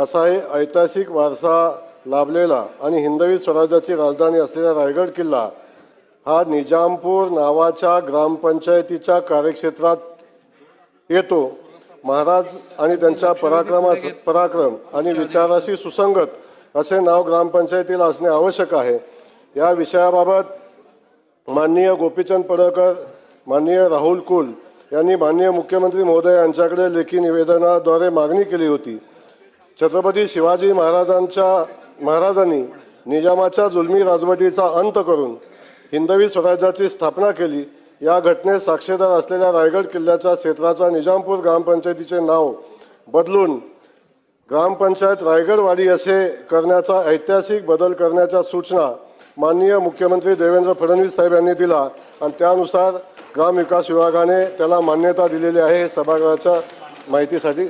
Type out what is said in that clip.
असा हे ऐतिहासिक वारसा लाभलेला आणि हिंदवी स्वराज्याची राजधानी असलेला रायगड किल्ला हा निजामपूर नावाच्या ग्रामपंचायतीच्या कार्यक्षेत्रात येतो. महाराज आणि त्यांच्या पराक्रमाचा पराक्रम आणि विचाराशी सुसंगत असे नाव ग्रामपंचायतीला असणे आवश्यक आहे. या विषयाबाबत माननीय गोपीचंद पडळकर माननीय राहुल कुल यांनी माननीय मुख्यमंत्री महोदय यांच्याकडे लेखी निवेदनाद्वारे मागणी केली होती. छत्रपती शिवाजी महाराजांच्या महाराजांनी निजामाच्या जुलमी राजवटीचा अंत करून हिंदवी स्वराज्याची स्थापना केली. या घटनेत साक्षीदार असलेल्या रायगड किल्ल्याच्या क्षेत्राचा निजामपूर ग्रामपंचायतीचे नाव बदलून ग्रामपंचायत रायगडवाडी असे करण्याचा ऐतिहासिक बदल करण्याच्या सूचना माननीय मुख्यमंत्री देवेंद्र फडणवीस साहेब यांनी दिला. आणि त्यानुसार ग्रामविकास विभागाने त्याला मान्यता दिलेली आहे. हे सभागृहाच्या माहितीसाठी